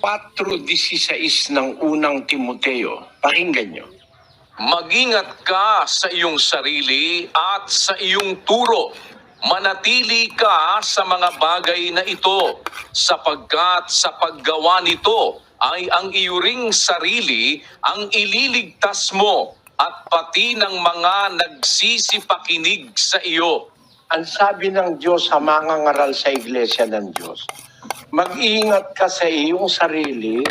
4.16 ng unang Timoteo. Pakinggan nyo. Magingat ka sa iyong sarili at sa iyong turo. Manatili ka sa mga bagay na ito, sapagkat sa paggawa nito ay ang iyuring sarili ang ililigtas mo at pati ng mga nagsisipakinig sa iyo. Ang sabi ng Diyos sa mga ngaral sa iglesia ng Diyos, mag-iingat ka sa iyong sarili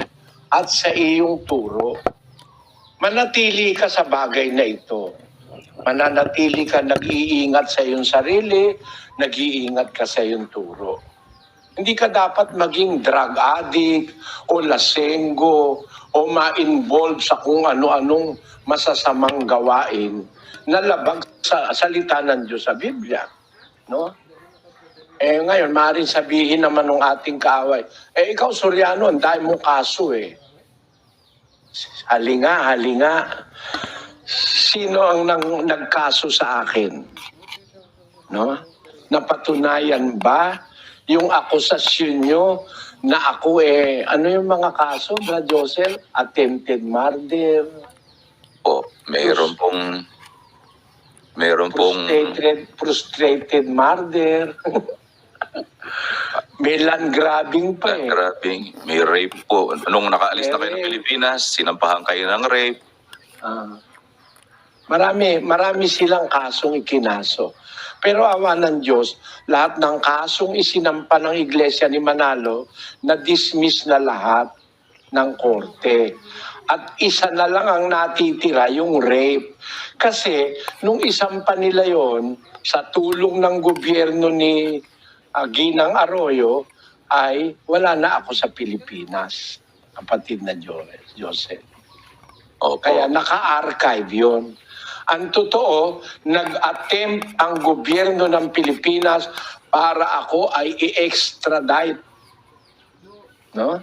at sa iyong turo. Manatili ka sa bagay na ito. Mananatili ka nag-iingat sa iyong sarili, nag-iingat ka sa iyong turo. Hindi ka dapat maging drug addict o lasenggo o ma-involve sa kung ano-anong masasamang gawain na labag sa salita ng Diyos sa Biblia. No? Eh ngayon, maaaring sabihin naman ng ating kaaway, eh ikaw Soriano, ang dahil mong kaso eh. Halinga, halinga. Sino ang nang, nagkaso sa akin? No? Napatunayan ba yung akusasyon nyo na ako eh, ano yung mga kaso, Brad Joseph? Attempted murder, Po, mayroon pong mayroon pong frustrated, frustrated murder. May land grabbing pa eh. grabe, may rape po. Nung nakaalis na kayo ng Eh. Pilipinas, sinampahan kayo ng rape. Ah. marami, marami silang kasong ikinaso. Pero awa ng Diyos, lahat ng kasong isinampa ng Iglesia ni Manalo, na-dismiss na lahat ng korte. At isa na lang ang natitira, yung rape. Kasi nung isampa nila yon sa tulong ng gobyerno ni ah, Ginang Arroyo, ay wala na ako sa Pilipinas, kapatid na Jo- Joseph. Opo. Kaya naka-archive yun. Ang totoo, nag-attempt ang gobyerno ng Pilipinas para ako ay i-extradite. No?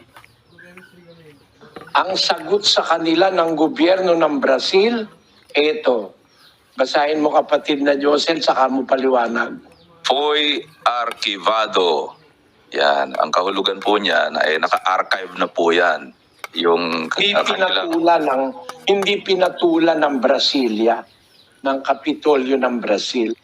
Ang sagot sa kanila ng gobyerno ng Brazil, eto. Basahin mo kapatid na Josel, saka mo paliwanag. Foy Archivado. Yan, ang kahulugan po niyan ay naka-archive na po yan. Yung Hindi kanilang- pinatulan ng hindi pinatulan ng Brasilia ng Kapitolyo ng Brazil.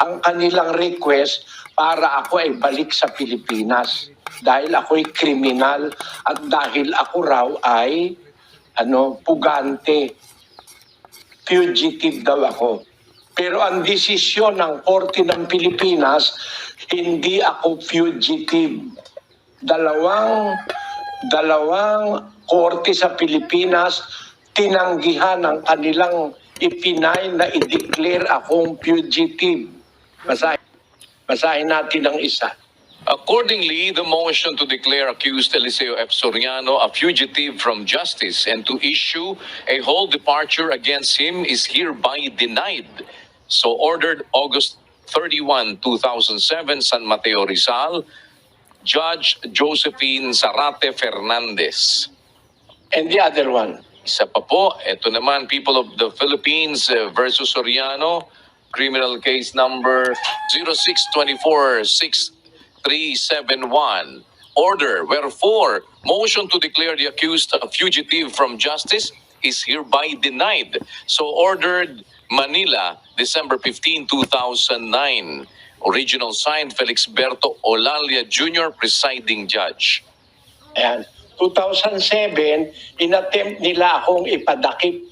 Ang kanilang request para ako ay balik sa Pilipinas dahil ako'y kriminal at dahil ako raw ay ano pugante fugitive daw ako. Pero ang desisyon ng Korte ng Pilipinas, hindi ako fugitive. Dalawang dalawang korte sa Pilipinas tinanggihan ang kanilang ipinay na i-declare akong fugitive. Basahin, basahin natin ang isa. Accordingly, the motion to declare accused Eliseo F. Soriano a fugitive from justice and to issue a whole departure against him is hereby denied. So ordered August 31, 2007, San Mateo Rizal, Judge Josephine Zarate Fernandez. And the other one, Isa pa po, ito naman, People of the Philippines eh, versus Soriano, criminal case number 0624-6371. Order, wherefore, motion to declare the accused a fugitive from justice is hereby denied. So ordered, Manila, December 15, 2009. Original signed, Felix Berto Olalia Jr., presiding judge. Ayan. 2007, inattempt nila akong ipadakip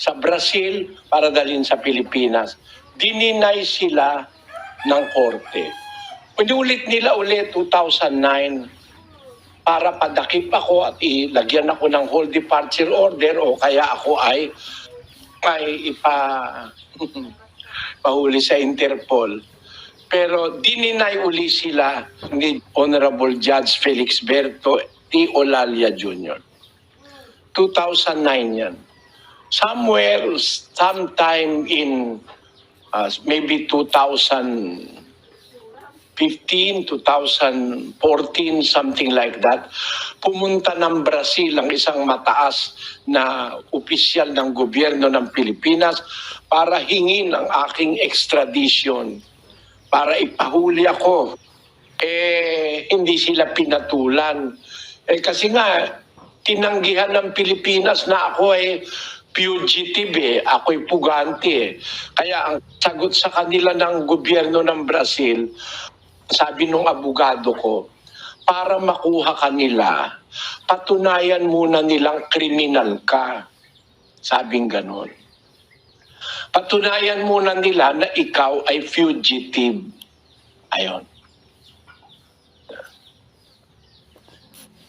sa Brazil para dalhin sa Pilipinas. Dininay sila ng korte. Pinulit nila ulit 2009 para padakip ako at ilagyan ako ng whole departure order o kaya ako ay ay ipa pahuli sa Interpol. Pero dininay uli sila ni Honorable Judge Felix Berto T. Olalia Jr. 2009 yan. Somewhere, sometime in uh, maybe 2015, 2014, something like that, pumunta ng Brazil ang isang mataas na opisyal ng gobyerno ng Pilipinas para hingin ang aking extradition para ipahuli ako. Eh, hindi sila pinatulan. Eh kasi nga, tinanggihan ng Pilipinas na ako ay fugitive eh. Ako'y pugante eh. Kaya ang sagot sa kanila ng gobyerno ng Brazil, sabi nung abogado ko, para makuha kanila, patunayan muna nilang kriminal ka. Sabing ganon. Patunayan muna nila na ikaw ay fugitive. Ayon.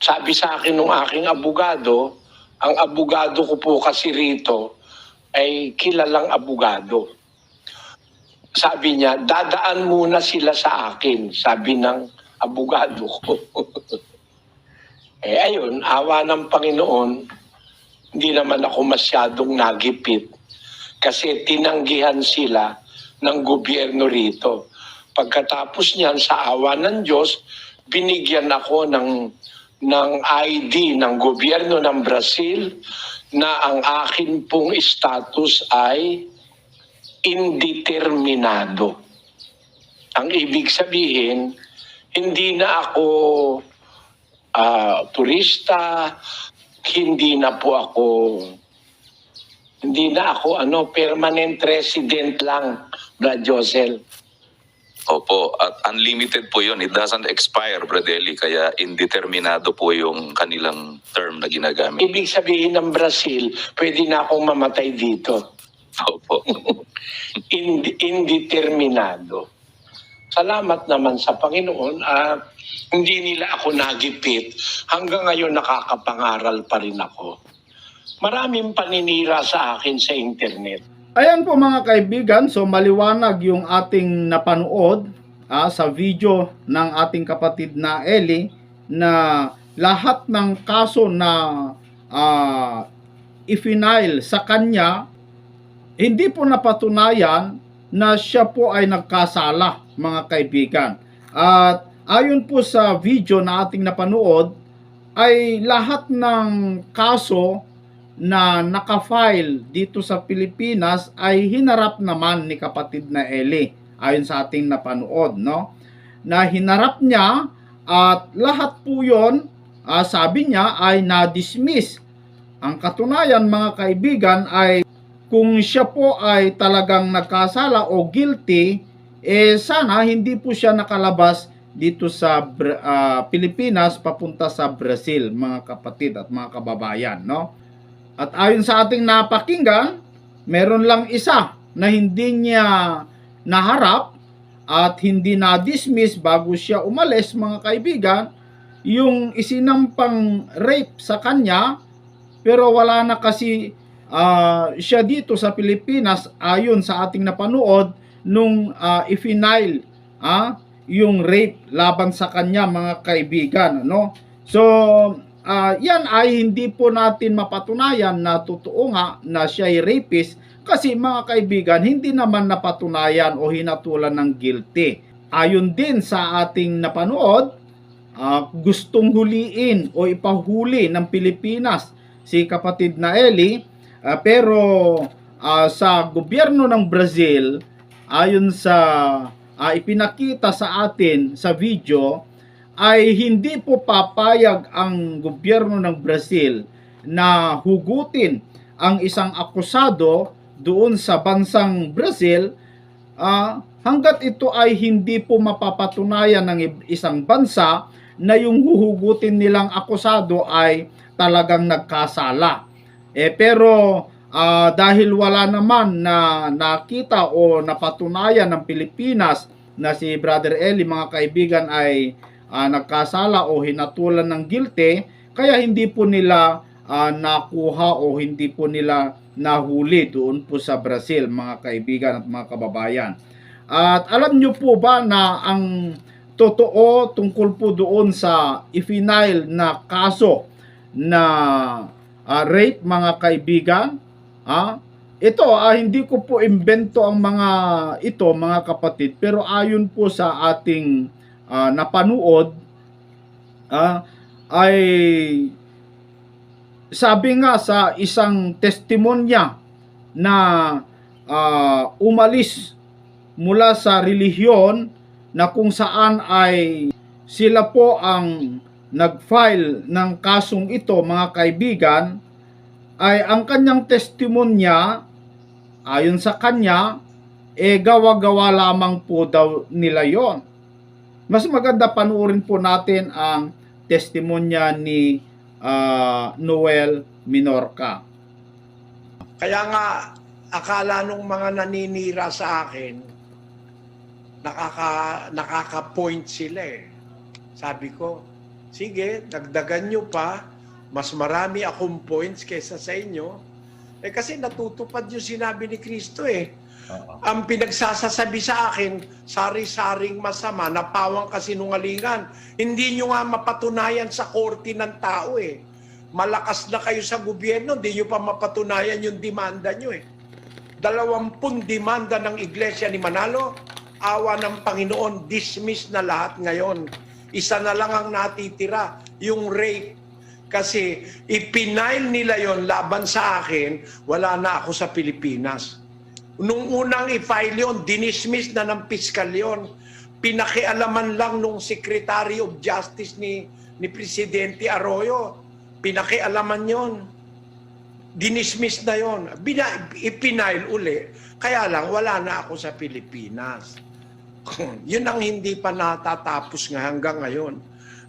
Sabi sa akin nung aking abogado, ang abogado ko po kasi rito ay kilalang abogado. Sabi niya, dadaan muna sila sa akin, sabi ng abogado ko. eh ayun, awa ng Panginoon, hindi naman ako masyadong nagipit kasi tinanggihan sila ng gobyerno rito. Pagkatapos niyan, sa awa ng Diyos, binigyan ako ng, ng ID ng gobyerno ng Brazil na ang akin pong status ay indeterminado. Ang ibig sabihin, hindi na ako ah, turista, hindi na po ako hindi na ako ano permanent resident lang, Brad Josel. Opo, at unlimited po yun. It doesn't expire, Bradley, kaya indeterminado po yung kanilang term na ginagamit. Ibig sabihin ng Brazil, pwede na akong mamatay dito. Opo. Ind- indeterminado. Salamat naman sa Panginoon at hindi nila ako nagipit. Hanggang ngayon nakakapangaral pa rin ako. Maraming paninira sa akin sa internet. Ayan po mga kaibigan, so maliwanag yung ating napanood ah, sa video ng ating kapatid na Eli na lahat ng kaso na ah, ifinail sa kanya hindi po napatunayan na siya po ay nagkasala mga kaibigan. At ayon po sa video na ating napanood ay lahat ng kaso na nakafile dito sa Pilipinas ay hinarap naman ni kapatid na Eli ayon sa ating napanood no na hinarap niya at lahat po yon ah, sabi niya ay na-dismiss ang katunayan mga kaibigan ay kung siya po ay talagang nagkasala o guilty eh sana hindi po siya nakalabas dito sa ah, Pilipinas papunta sa Brazil mga kapatid at mga kababayan no? At ayon sa ating napakinggan, meron lang isa na hindi niya naharap at hindi na-dismiss bago siya umalis mga kaibigan, yung isinampang rape sa kanya. Pero wala na kasi ah, siya dito sa Pilipinas ayon sa ating napanood nung uh, ifinail ah, yung rape laban sa kanya mga kaibigan no so ah, yan ay hindi po natin mapatunayan na totoo nga na siya ay rapist kasi mga kaibigan hindi naman napatunayan o hinatulan ng guilty. Ayon din sa ating napanood ah, gustong huliin o ipahuli ng Pilipinas si kapatid na Eli ah, pero ah, sa gobyerno ng Brazil ayon sa ah, ipinakita sa atin sa video ay hindi po papayag ang gobyerno ng Brazil na hugutin ang isang akusado doon sa bansang Brazil ah, hanggat ito ay hindi po mapapatunayan ng isang bansa na yung huhugutin nilang akusado ay talagang nagkasala. Eh pero ah, dahil wala naman na nakita o napatunayan ng Pilipinas na si Brother Eli mga kaibigan ay ah, nagkasala o hinatulan ng guilty kaya hindi po nila ah, nakuha o hindi po nila nahuli doon po sa Brazil mga kaibigan at mga kababayan. At alam nyo po ba na ang totoo tungkol po doon sa ifinail na kaso na ah, rape mga kaibigan? Ah, ito ah, hindi ko po imbento ang mga ito mga kapatid pero ayon po sa ating ah, napanood ah, ay sabi nga sa isang testimonya na ah, umalis mula sa relihiyon na kung saan ay sila po ang nag-file ng kasong ito mga kaibigan ay ang kanyang testimonya ayon sa kanya eh gawa-gawa lamang po daw nila yon. Mas maganda panuorin po natin ang testimonya ni ah, Noel Minorca. Kaya nga, akala nung mga naninira sa akin, nakaka, nakaka-point sila eh. Sabi ko, sige, dagdagan nyo pa, mas marami akong points kaysa sa inyo. Eh kasi natutupad yung sinabi ni Kristo eh. Ang pinagsasasabi sa akin, sari-saring masama, napawang kasinungalingan. Hindi nyo nga mapatunayan sa korte ng tao eh. Malakas na kayo sa gobyerno, hindi nyo pa mapatunayan yung demanda nyo eh. Dalawampung demanda ng Iglesia ni Manalo, awa ng Panginoon, dismiss na lahat ngayon. Isa na lang ang natitira, yung rape. Kasi ipinail nila yon laban sa akin, wala na ako sa Pilipinas. Nung unang i-file yun, dinismiss na ng piskal yun. Pinakialaman lang nung Secretary of Justice ni, ni Presidente Arroyo. Pinakialaman yon. Dinismiss na yon. Bina, ipinail uli. Kaya lang, wala na ako sa Pilipinas. Yun ang hindi pa natatapos nga hanggang ngayon.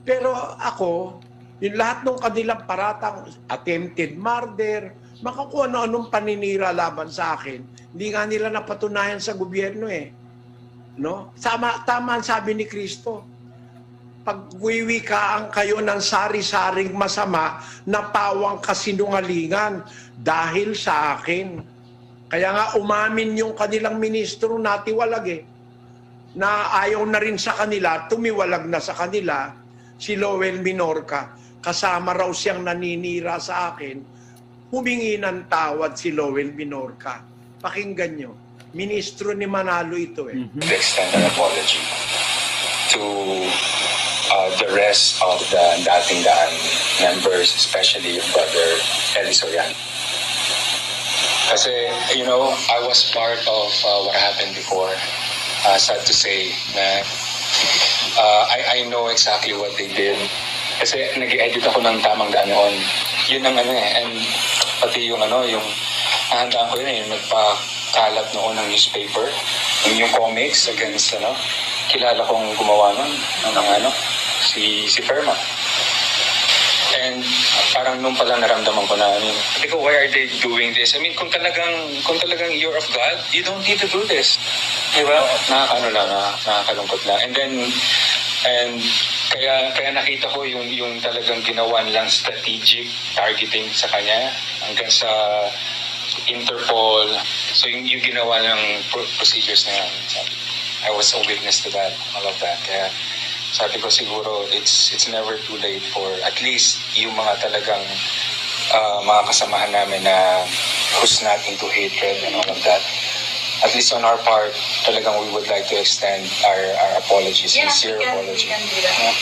Pero ako, yung lahat ng kanilang paratang, attempted murder, makakuha na anong paninira laban sa akin. Hindi nga nila napatunayan sa gobyerno eh. No? Tama, tama ang sabi ni Kristo. Pagwiwikaan kayo ng sari-saring masama na pawang kasinungalingan dahil sa akin. Kaya nga umamin yung kanilang ministro natiwalag eh na ayaw na rin sa kanila, tumiwalag na sa kanila si Lowell Minorca. Kasama raw siyang naninira sa akin, humingi ng tawad si Lowell Minorca. Pakinggan nyo, ministro ni Manalo ito eh. Mhm. to extend an apology to uh, the rest of the dating daan members, especially brother Eli Soriano. Kasi, you know, I was part of uh, what happened before. Uh, sad to say na uh, I, I know exactly what they did. Kasi nag-edit ako ng tamang daan noon. Yun ang ano eh. And pati yung ano, yung nahandaan ko yun eh, nagpakalat noon ng newspaper. Yung, yung comics against ano, kilala kong gumawa nun, ng ano, si, si Ferma. And parang nung pala naramdaman ko na, I mean, ko, why are they doing this? I mean, kung talagang, kung talagang you're of God, you don't need to do this. Di ba? Nakakaano na- nakakalungkot lang. And then, and kaya kaya nakita ko yung yung talagang ginawa nilang strategic targeting sa kanya hanggang sa Interpol. So yung, yung ginawa ng pro- procedures na yan. I was a witness to that, all of that. Kaya sabi ko siguro it's it's never too late for at least yung mga talagang uh, mga kasamahan namin na who's not into hatred and all of that. At least on our part, talagang we would like to extend our, our apologies, Yeah, sincere apology. can do that.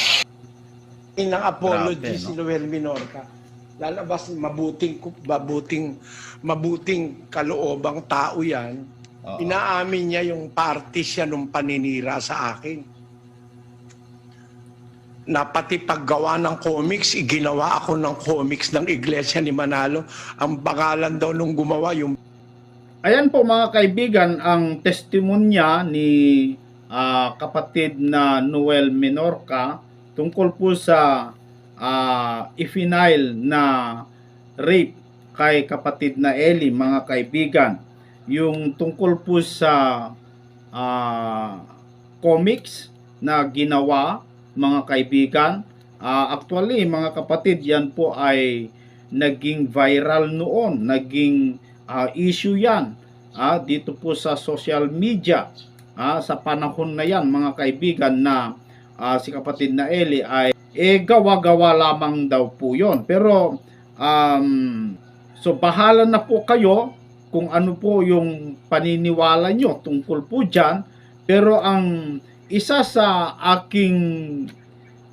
ng apology Grabe, no? si Noel Minorca. Lalabas mabuting mabuting mabuting kaloobang tao 'yan. Oo. Inaamin niya yung party siya nung paninira sa akin. Na pati paggawa ng comics, iginawa ako ng comics ng Iglesia ni Manalo. Ang pangalan daw nung gumawa, yung Ayan po mga kaibigan ang testimonya ni ah, kapatid na Noel Menorca tungkol po sa ah, ifinail na rape kay kapatid na Eli mga kaibigan. Yung tungkol po sa ah, comics na ginawa mga kaibigan. Ah, actually mga kapatid yan po ay naging viral noon, naging ah, issue yan ah, dito po sa social media ah, sa panahon na yan mga kaibigan na ah, si kapatid na Eli ay eh gawa-gawa lamang daw po yon pero um, so bahala na po kayo kung ano po yung paniniwala nyo tungkol po dyan. Pero ang isa sa aking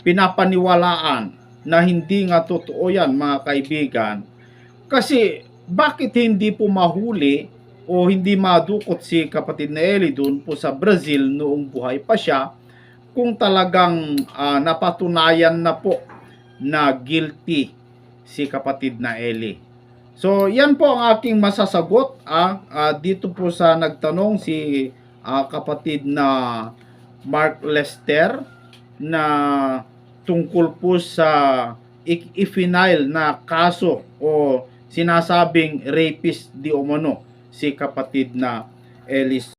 pinapaniwalaan na hindi nga totoo yan mga kaibigan kasi bakit hindi po mahuli o hindi madukot si kapatid na Eli doon po sa Brazil noong buhay pa siya kung talagang ah, napatunayan na po na guilty si kapatid na Eli. So, yan po ang aking masasagot ah, ah, dito po sa nagtanong si ah, kapatid na Mark Lester na tungkol po sa i-final na kaso o sinasabing rapist di umano si kapatid na Ellis